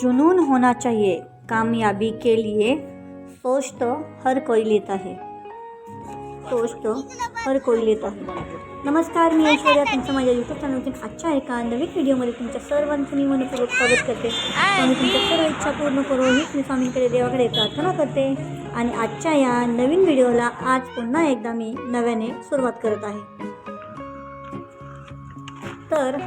जुनून होना चाहिए कामयाबी के लिए सोच तो हर कोई लेता है। सोच तो हर कोई लेता है। नमस्कार मी ऐश्वर्या तुमचं माझ्या यूट्यूब चॅनलवरती आजच्या एका नवीन व्हिडिओमध्ये तुमच्या सर्वांचं मी मनपूर्वक स्वागत करते. आणि तुमच्या सर्व इच्छा पूर्ण करून हीच मी स्वामींकडे देवाकडे प्रार्थना करते. आणि आजच्या या नवीन व्हिडिओला आज पुन्हा एकदा मी नव्याने सुरुवात करत आहे. तर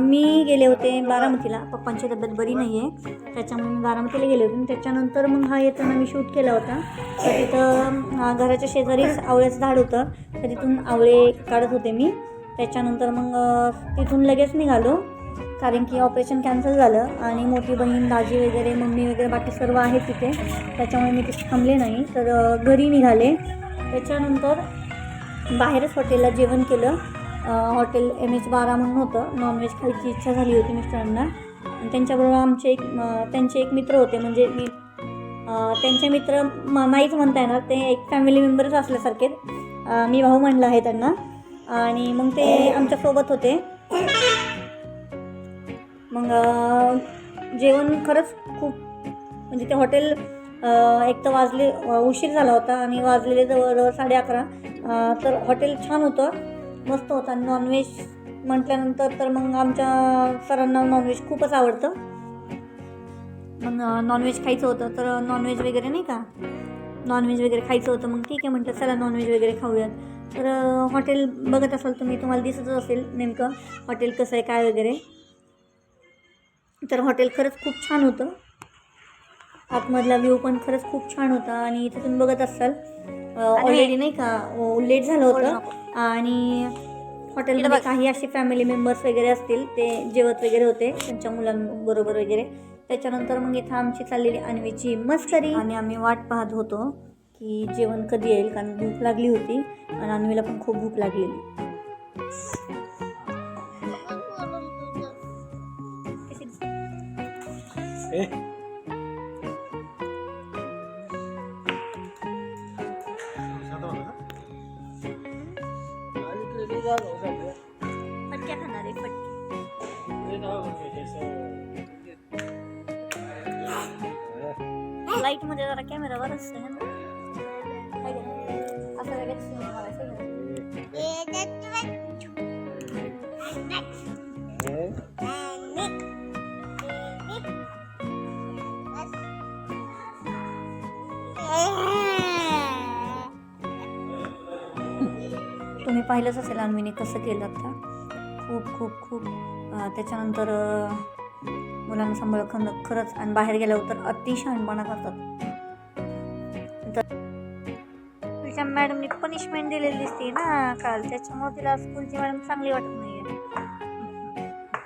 मी गेले होते बारामतीला. पप्पांची तब्येत बरी नाही आहे त्याच्यामुळे मी बारामतीला गेले होते. आणि त्याच्यानंतर मग हा येताना मी शूट केला होता. तर तिथं घराच्या शेजारीच आवळ्याचं झाड होतं. तर तिथून आवळे काढत होते मी. त्याच्यानंतर मग तिथून लगेच निघालो. कारण की ऑपरेशन कॅन्सल झालं आणि मोठी बहीण दाजी वगैरे मम्मी वगैरे बाकी सर्व आहेत तिथे. त्याच्यामुळे मी तिथे थांबले नाही. तर घरी निघाले. त्याच्यानंतर बाहेरच हॉटेलला जेवण केलं. हॉटेल एम एच बारा म्हणून होतं. नॉनव्हेज खायची इच्छा झाली होती मिस्टरांना. आणि त्यांच्याबरोबर आमचे एक त्यांचे एक मित्र होते. म्हणजे मी त्यांचे मित्र नाहीच म्हणता येणार. ते एक फॅमिली मेंबरच असल्यासारखे. मी भाऊ म्हणलं आहे त्यांना. आणि मग ते आमच्यासोबत होते. मग जेवण खरंच खूप म्हणजे ते हॉटेल एक तर वाजले उशीर झाला होता. आणि वाजलेले जवळजवळ साडे अकरा. तर हॉटेल छान होतं. मस्त होता. नॉनव्हेज म्हटल्यानंतर तर मग आमच्या सरांना नॉनव्हेज खूपच आवडतं. मग नॉनव्हेज खायचं होतं तर नॉनव्हेज वगैरे नाही का? नॉनव्हेज वगैरे खायचं होतं. मग ठीक आहे म्हटलं चला नॉनव्हेज वगैरे खाऊयात. तर हॉटेल बघत असाल तुम्ही तुम्हाला दिसतच असेल नेमकं हॉटेल कसं आहे काय वगैरे. तर हॉटेल खरंच खूप छान होतं. आतमधला व्ह्यू पण खरंच खूप छान होता. आणि इथे तुम्ही बघत असाल ऑलरेडी नाही का? लेट झालं होतं. आणि हॉटेलमध्ये काही असे फॅमिली मेंबर्स वगैरे असतील ते जेवत वगैरे होते त्यांच्या मुलांबरोबर वगैरे. त्याच्यानंतर मग इथं आमची चाललेली अन्वीची मस्करी. आणि आम्ही वाट पाहत होतो की जेवण कधी येईल कारण भूक लागली होती आणि अन्वीला पण खूप भूक लागलेली. ए लाइटमध्ये जरा कॅमेरा वर असते ना. असं तुम्ही पाहिलंच असेल अन्वीने कसं केलं आता. खूप खूप खूप. त्याच्यानंतर मुलांना सांभाळ खरं खरंच आणि बाहेर गेल्यावर तर अति शहाणपणा करतात. तर तुझ्या मॅडमनी पनिशमेंट दिलेली दिसते ना काल. त्याच्यामुळे तिला स्कूलची मॅडम चांगली वाटत नाही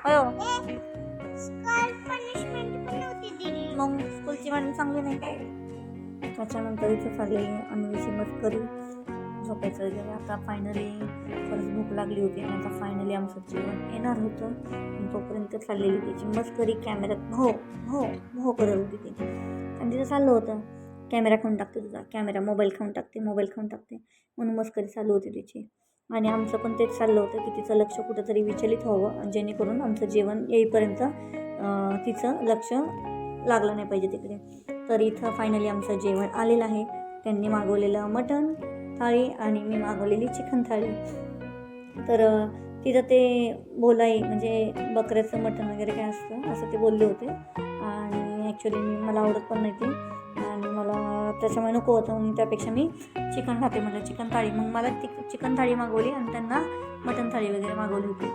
हो. मग स्कूलची मॅडम चांगली नाही त्याच्यानंतर इथे चालली. अन्वीची मस्करी. झोपायचं. जेव्हा आता फायनली खरंच भूक लागली होती आणि आता फायनली आमचं जेवण येणार होतं तोपर्यंत चाललेली त्याची मस्करी कॅमेऱ्यात हो हो हो करत होती ती. आणि तिथं चाललं होतं. कॅमेरा खाऊन टाकते तुझा. कॅमेरा मोबाईल खाऊन टाकते मोबाईल खाऊन टाकते. म्हणून मस्करी चालू होती तिची. आणि आमचं पण तेच चाललं होतं की तिचं लक्ष कुठंतरी विचलित व्हावं जेणेकरून आमचं जेवण येईपर्यंत तिचं लक्ष लागलं नाही पाहिजे तिकडे. तर इथं फायनली आमचं जेवण आलेलं आहे. त्यांनी मागवलेलं मटण. थाळी आणि मी मागवलेली चिकन थाळी. तर तिथं ते बोलाई म्हणजे बकऱ्याचं मटण वगैरे काय असतं असं ते बोलले होते. आणि ॲक्च्युली मी मला आवडत पण नाही ती. आणि मला त्याच्यामुळे नको होतं म्हणून त्यापेक्षा मी चिकन खाते म्हटलं. चिकन थाळी. मग मला ती चिकन थाळी मागवली आणि त्यांना मटण थाळी वगैरे मागवली होती.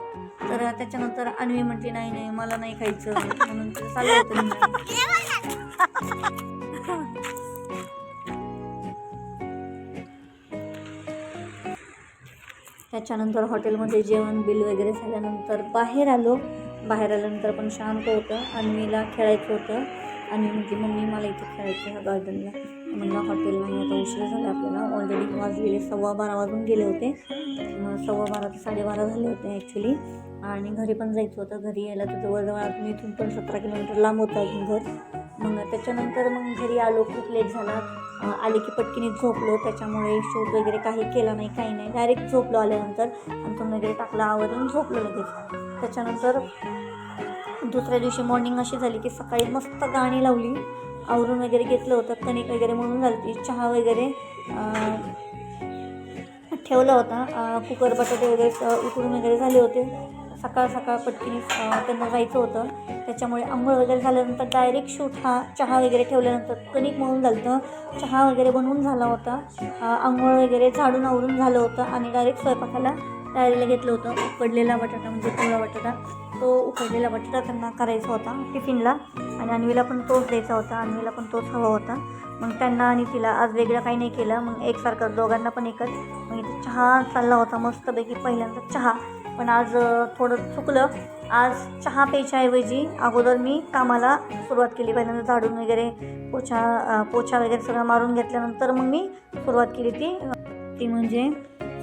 तर त्याच्यानंतर अन्वी म्हटली नाही नाही मला नाही खायचं. म्हणून चाललं होतं. त्याच्यानंतर हॉटेलमध्ये जेवण बिल वगैरे झाल्यानंतर बाहेर आलो. बाहेर आल्यानंतर पण शांत होतं. अन्वीला खेळायचं होतं. आणि म्हणजे मम्मी मला इथे खेळायचं ह्या गार्डनला म्हणलं हॉटेल नाही आता उशीर झाला आपल्याला. ऑलरेडी वाजलेले सव्वा बारा वाजून गेले होते. मग सव्वा बारा ते साडेबारा झाले होते ॲक्च्युली आणि घरी पण जायचं होतं. घरी यायला तर जवळजवळ अजून इथून पण सतरा किलोमीटर लांब होतं अजून घर. मग त्याच्यानंतर मग घरी आलो. खूप लेट झाला. आले की पटकीने झोपलो त्याच्यामुळे शूट वगैरे काही केला नाही काही नाही. डायरेक्ट झोपलो आल्यानंतर अंथून वगैरे टाकलं आवरून झोपलो लगेच. त्याच्यानंतर दुसऱ्या दिवशी मॉर्निंग अशी झाली की सकाळी मस्त गाणी लावली. आवरून वगैरे घेतलं होतं कणिक वगैरे म्हणून झाली चहा वगैरे ठेवला होता. कुकर बटाटे वगैरे उकडून वगैरे झाले होते. सकाळ सकाळ पटकीने त्यांना जायचं होतं. त्याच्यामुळे आंघोळ वगैरे झाल्यानंतर डायरेक्ट शूट हा चहा वगैरे ठेवल्यानंतर कणिक म्हणून झालं होतं चहा वगैरे बनवून झाला होता. आंघोळ वगैरे झाडून आवरून झालं होतं आणि डायरेक्ट स्वयंपाकाला तयारीला घेतलं होतं. उकडलेला बटाटा म्हणजे पिवळा बटाटा तो उकडलेला बटाटा त्यांना करायचा होता टिफिनला आणि अन्वीला पण तोच द्यायचा होता अन्वीला पण तोच हवा होता. मग त्यांना आणि तिला आज वेगळं काही नाही केलं. मग एकसारखं दोघांना पण एकच. मग इथे चहा चालला होता मस्तपैकी पहिल्यांदा चहा. पण आज थोडं चुकलं. आज चहा प्यायच्याऐवजी अगोदर मी कामाला सुरुवात केली. पहिल्यांदा झाडून वगैरे पोछा पोछा वगैरे सगळं मारून घेतल्यानंतर मग मी सुरुवात केली ती. ती म्हणजे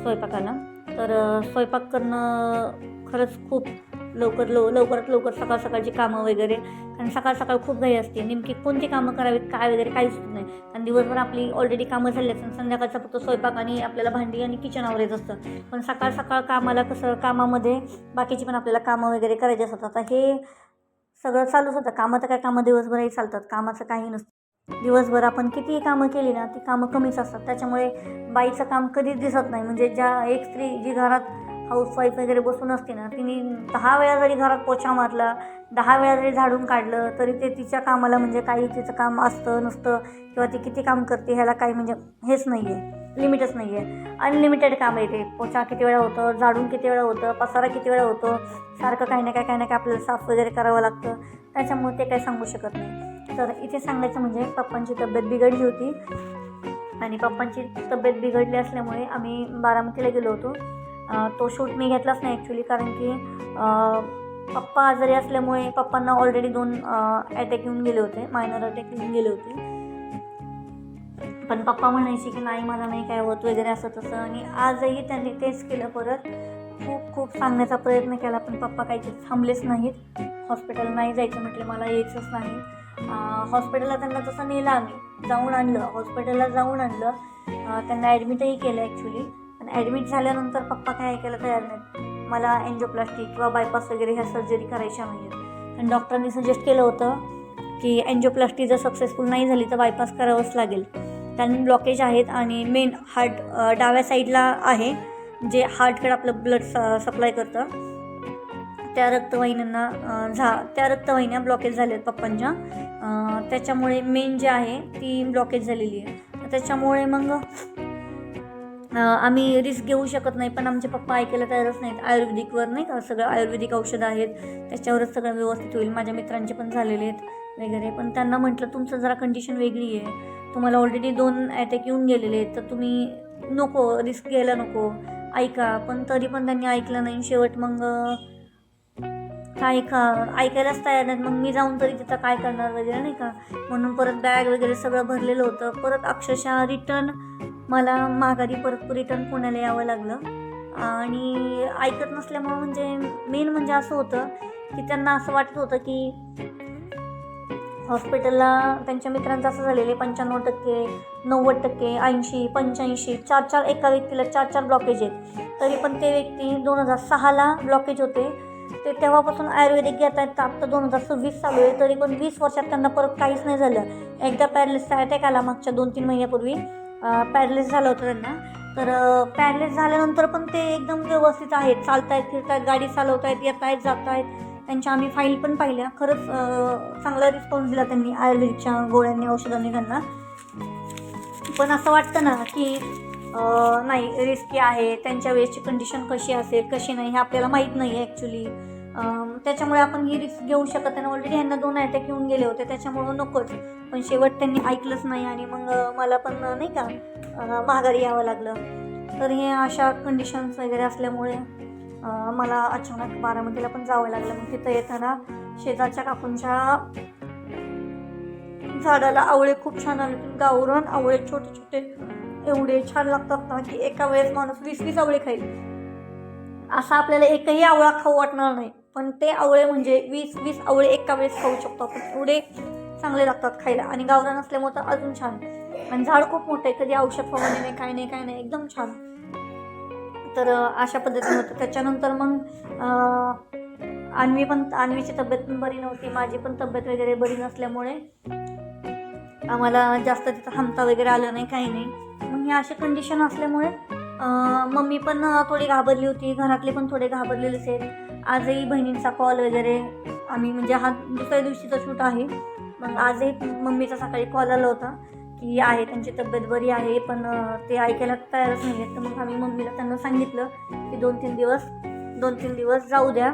स्वयंपाकाला. तर स्वयंपाक करणं खरंच खूप लवकर लव लवकरात लवकर सकाळ सकाळची कामं वगैरे. कारण सकाळ सकाळ खूप घाई असते. नेमकी कोणती कामं करावीत काय वगैरे काहीच होत नाही. कारण दिवसभर आपली ऑलरेडी कामं झाली असतात संध्याकाळचा फक्त स्वयंपाक आणि आपल्याला भांडी आणि किचन आवरायचं असतं. पण सकाळ सकाळ कामाला कसं कामामध्ये बाकीची पण आपल्याला कामं वगैरे करायची असतात. आता हे सगळं चालूच होतं. कामं तर काय कामं दिवसभरही चालतात. कामाचं काही नसतं. दिवसभर आपण कितीही कामं केली ना ती कामं कमीच असतात. त्याच्यामुळे बाईचं काम कधीच दिसत नाही. म्हणजे ज्या एक स्त्री जी घरात हाऊसवाईफ वगैरे बसून असते ना तिने दहा वेळा जरी घरात पोछा मारला दहा वेळा जरी झाडून काढलं तरी ते तिच्या कामाला म्हणजे काही तिचं काम असतं नसतं किंवा ती किती काम करते ह्याला काही म्हणजे हेच नाही आहे लिमिटच नाही आहे अनलिमिटेड काम आहे ते. पोछा किती वेळा होतं झाडून किती वेळा होतं पसारा किती वेळा होतो सारखं काही ना काय काही ना काय आपल्याला साफ वगैरे करावं लागतं. त्याच्यामुळे ते काही सांगू शकत नाही. तर इथे सांगायचं म्हणजे पप्पांची तब्येत बिघडली होती. आणि पप्पांची तब्येत बिघडली असल्यामुळे आम्ही बारामतीला गेलो होतो. तो शूट मी घेतलाच नाही ॲक्च्युली कारण की पप्पा आजारी असल्यामुळे पप्पांना ऑलरेडी दोन अटॅक येऊन गेले होते. मायनर अटॅक येऊन गेले होते. पण पप्पा म्हणायचे की नाही मला नाही काय होत वगैरे असं तसं. आणि आजही त्यांनी तेच केलं परत. खूप खूप सांगण्याचा प्रयत्न केला पण पप्पा काही थांबलेच नाहीत. हॉस्पिटल नाही जायचं म्हटलं मला यायचंच नाही. हॉस्पिटलला त्यांना तसं नेलं आम्ही. जाऊन आणलं. हॉस्पिटलला जाऊन आणलं. त्यांना ॲडमिटही केलं ॲक्च्युली आणि ॲडमिट झाल्यानंतर पप्पा काय ऐकायला तयार नाहीत. मला एन्जिओप्लास्टी किंवा बायपास वगैरे ह्या सर्जरी करायच्या नाही आहेत आणि डॉक्टरांनी सजेस्ट केलं होतं की एन्जिओप्लास्टी जर सक्सेसफुल नाही झाली तर बायपास करावंच लागेल. कारण ब्लॉकेज आहेत आणि मेन हार्ट डाव्या साईडला आहे जे हार्टकडे आपलं ब्लड स सप्लाय करतं. त्या रक्तवाहिन्यांना झा त्या रक्तवाहिन्या ब्लॉकेज झाल्या आहेत पप्पांच्या त्याच्यामुळे मेन जे आहे ती ब्लॉकेज झालेली आहे. त्याच्यामुळे मग आम्ही रिस्क घेऊ शकत नाही पण आमचे पप्पा ऐकायला तयारच नाहीत. आयुर्वेदिकवर नाही का सगळं आयुर्वेदिक औषधं आहेत त्याच्यावरच सगळं व्यवस्थित होईल. माझ्या मित्रांचे पण झालेले आहेत वगैरे पण त्यांना म्हटलं तुमचं जरा कंडिशन वेगळी आहे. तुम्हाला ऑलरेडी दोन अटॅक येऊन गेलेले आहेत तर तुम्ही नको रिस्क घ्यायला नको. ऐका पण तरी पण त्यांनी ऐकलं नाही. शेवट मग काय का ऐकायलाच तयार नाहीत. मग मी जाऊन तरी तिथं काय करणार वगैरे नाही का? म्हणून परत बॅग वगैरे सगळं भरलेलं होतं. परत अक्षरशः रिटर्न मला माघारी परत रिटर्न पुण्याला यावं लागलं. आणि ऐकत नसल्यामुळं म्हणजे मेन म्हणजे असं होतं की त्यांना असं वाटत होतं की हॉस्पिटलला त्यांच्या मित्रांचं असं झालेलं आहे पंच्याण्णव टक्के नव्वद टक्के ऐंशी पंच्याऐंशी चार चार एका व्यक्तीला चार चार ब्लॉकेज आहेत. तरी पण ते व्यक्ती दोन हजार सहाला ब्लॉकेज होते. ते तेव्हापासून आयुर्वेदिक घेत आहेत आत्ता दोन हजार सव्वीस चालू आहे. तरी पण वीस वर्षात त्यांना परत काहीच नाही झालं. एकदा पॅरलिसचा अटॅक आला मागच्या दोन तीन महिन्यापूर्वी. पॅरलिस झालं होतं त्यांना. तर पॅरलिस झाल्यानंतर पण ते एकदम व्यवस्थित आहेत. चालतायत फिरतायत गाडी चालवतायत येत आहेत जात आहेत त्यांच्या आम्ही फाईल पण पाहिल्या. खरंच चांगला रिस्पॉन्स दिला त्यांनी आयुर्वेदिकच्या गोळ्यांनी औषधांनी त्यांना. पण असं वाटतं ना की नाही रिस्की आहे. त्यांच्या वेळेसची कंडिशन कशी असेल कशी नाही हे आपल्याला माहीत नाही आहे ॲक्च्युली त्याच्यामुळे आपण ही रिस्क घेऊ शकत नाही. ऑलरेडी ह्यांना दोन अटॅक येऊन गेले होते त्याच्यामुळं नकोच. पण शेवट त्यांनी ऐकलंच नाही आणि मग मला पण नाही का माघारी यावं लागलं. तर हे अशा कंडिशन्स वगैरे असल्यामुळे मला अचानक बारामतीला पण जावं लागलं. मग तिथं येताना शेजारच्या काकूंच्या झाडाला आवळे खूप छान आले. होते आवळे छोटे छोटे एवढे छान लागतात ना की एका वेळेस माणूस वीस वीस आवळे खाईल. असा आपल्याला एकही आवळा खाऊ वाटणार नाही. पण ते आवळे म्हणजे वीस वीस आवळे एका वेळेस खाऊ शकतो. आपण एवढे चांगले लागतात खायला. आणि गावरान असल्यामुळे तर अजून छान. आणि झाड खूप मोठं आहे. कधी औषध फवारणी नाही काय नाही काय नाही. एकदम छान. तर अशा पद्धतीने होतं. त्याच्यानंतर मग आणवी पण आणवीची तब्येत पण बरी नव्हती. माझी पण तब्येत वगैरे बरी नसल्यामुळे आम्हाला जास्त तिथं थांबता वगैरे आलं नाही काही नाही. मग हे अशी कंडिशन असल्यामुळे मम्मी पण थोडी घाबरली होती. घरातले पण थोडे घाबरलेलेच आहेत. आजही बहिणींचा कॉल वगैरे आम्ही म्हणजे हा दुसऱ्या दिवशीचा शूट आहे. मग आजही मम्मीचा सकाळी कॉल आला होता की आहे त्यांची तब्येत बरी आहे पण ते ऐकायला तयारच नाही आहेत तर मग आम्ही मम्मीला त्यांना सांगितलं की दोन तीन दिवस दोन तीन दिवस जाऊ द्या.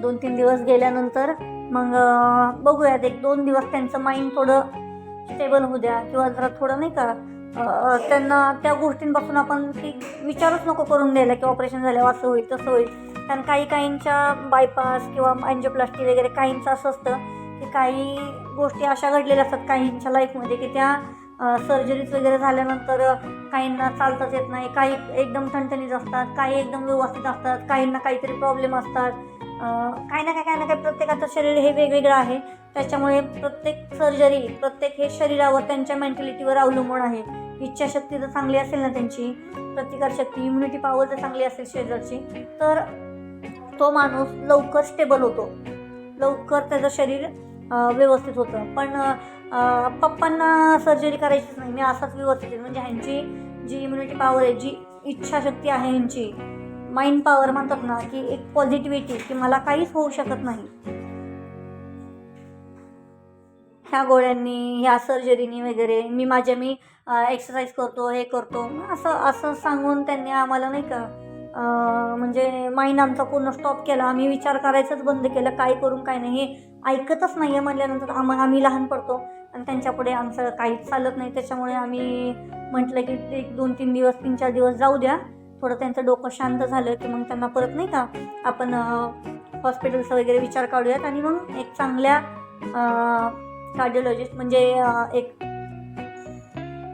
दोन तीन दिवस गेल्यानंतर मग बघूयात एक दोन दिवस त्यांचं माइंड थोडं स्टेबल होऊ द्या किंवा जरा थोडं नाही का त्यांना त्या गोष्टींपासून आपण ती विचारच नको करून द्यायला की ऑपरेशन झाल्यावर असं होईल तसं होईल. कारण काही काहींच्या बायपास किंवा अँजिओप्लास्टी वगैरे काहींचं असं असतं की काही गोष्टी अशा घडलेल्या असतात काहींच्या लाईफमध्ये की त्या सर्जरीज वगैरे झाल्यानंतर काहींना चालताच येत नाही काही एकदम ठणठणीत असतात काही एकदम व्यवस्थित असतात काहींना काहीतरी प्रॉब्लेम असतात. काही ना काय काय ना काय प्रत्येकाचं शरीर हे वेगवेगळं आहे. त्याच्यामुळे प्रत्येक सर्जरी प्रत्येक हे शरीरावर त्यांच्या मेंटॅलिटीवर अवलंबून आहे. इच्छाशक्ती जर चांगली असेल ना त्यांची प्रतिकारशक्ती इम्युनिटी पॉवर जर चांगली असेल शरीराची तर तो माणूस लवकर स्टेबल होतो. लवकर त्याचं शरीर व्यवस्थित होतं. पण पप्पांना सर्जरी करायचीच नाही. मी असाच व्यवस्थित आहे. म्हणजे ह्यांची जी इम्युनिटी पॉवर आहे जी इच्छाशक्ती आहे ह्यांची माइंड पॉवर म्हणतात ना की एक पॉझिटिव्हिटी की मला काहीच होऊ शकत नाही. ह्या गोळ्यांनी ह्या सर्जरीनी वगैरे मी माझ्या मी एक्सरसाइज करतो हे करतो. असं असं सांगून त्यांनी आम्हाला नाही का म्हणजे माइंड आमचा पूर्ण स्टॉप केला. आम्ही विचार करायचंच बंद केलं काय करून काय नाही हे ऐकतच नाही आहे म्हणल्यानंतर आम आम्ही लहान पडतो. आणि त्यांच्यापुढे आमचं काहीच चालत नाही. त्याच्यामुळे आम्ही म्हटलं की एक दोन तीन दिवस तीन चार दिवस जाऊ द्या. थोडं त्यांचं डोकं शांत झालं की मग त्यांना परत नाही का आपण हॉस्पिटलचा वगैरे विचार काढूयात. आणि मग एक चांगल्या कार्डिओलॉजिस्ट म्हणजे एक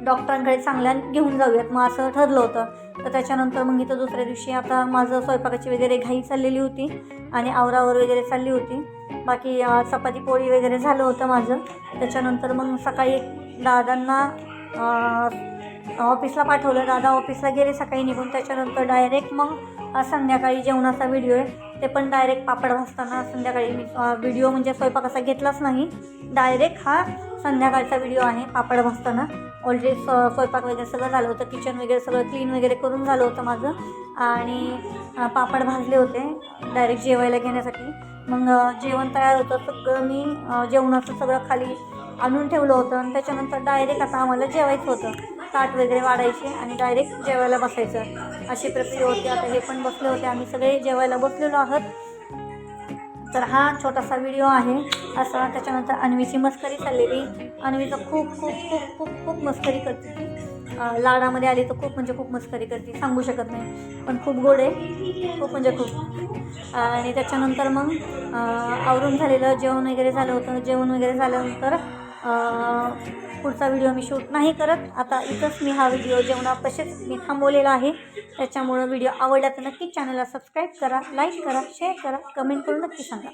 डॉक्टरांकडे चांगल्या घेऊन जाऊयात. मग असं ठरलं होतं. तर त्याच्यानंतर मग इथं दुसऱ्या दिवशी आता माझं स्वयंपाकाची वगैरे घाई चाललेली होती आणि आवरावर वगैरे चालली होती. बाकी चपाती पोळी वगैरे झालं होतं माझं. त्याच्यानंतर मग सकाळी दादांना ऑफिसला पाठवलं दादा ऑफिसला गेले सकाळी निघून त्याच्यानंतर डायरेक्ट मग संध्याकाळी जेवणाचा व्हिडिओ आहे. ते पण डायरेक्ट पापड भाजताना संध्याकाळी मी व्हिडिओ म्हणजे स्वयंपाकाचा घेतलाच नाही. डायरेक्ट हा संध्याकाळचा व्हिडिओ आहे पापड भाजताना. ऑलरेडी स स्वयंपाक वगैरे सगळं झालं होतं किचन वगैरे सगळं क्लीन वगैरे करून झालं होतं माझं. आणि पापड भाजले होते डायरेक्ट जेवायला घेण्यासाठी. मग जेवण तयार होतं सगळं मी जेवणाचं सगळं खाली आणून ठेवलं होतं. आणि त्याच्यानंतर डायरेक्ट आता आम्हाला जेवायचं होतं. ताट वगैरे वाढायचे आणि डायरेक्ट जेवायला बसायचं. अशी प्रक्रिया होती. आता हे पण बसले होते. आम्ही सगळे जेवायला बसलेलो आहोत. तर हा छोटासा व्हिडिओ आहे. असा त्याच्यानंतर अन्वीची मस्करी चाललेली. अन्वीचं खूप खूप खूप खूप खूप मस्करी करते. लाडामध्ये आली तर खूप म्हणजे खूप मस्करी करते. सांगू शकत नाही. पण खूप गोड आहे. खूप म्हणजे खूप. आणि त्याच्यानंतर मग आवरून झालेलं जेवण वगैरे झालं होतं. जेवण वगैरे झाल्यानंतर पुढचा व्हिडिओ मी शूट नाही करत. आता इथंच मी हा व्हिडिओ जेवणा तसेच मी थांबवलेला आहे. त्याच्यामुळं व्हिडिओ आवडला तर नक्की चॅनलला सबस्क्राईब करा लाईक करा शेअर करा कमेंट करून नक्की सांगा.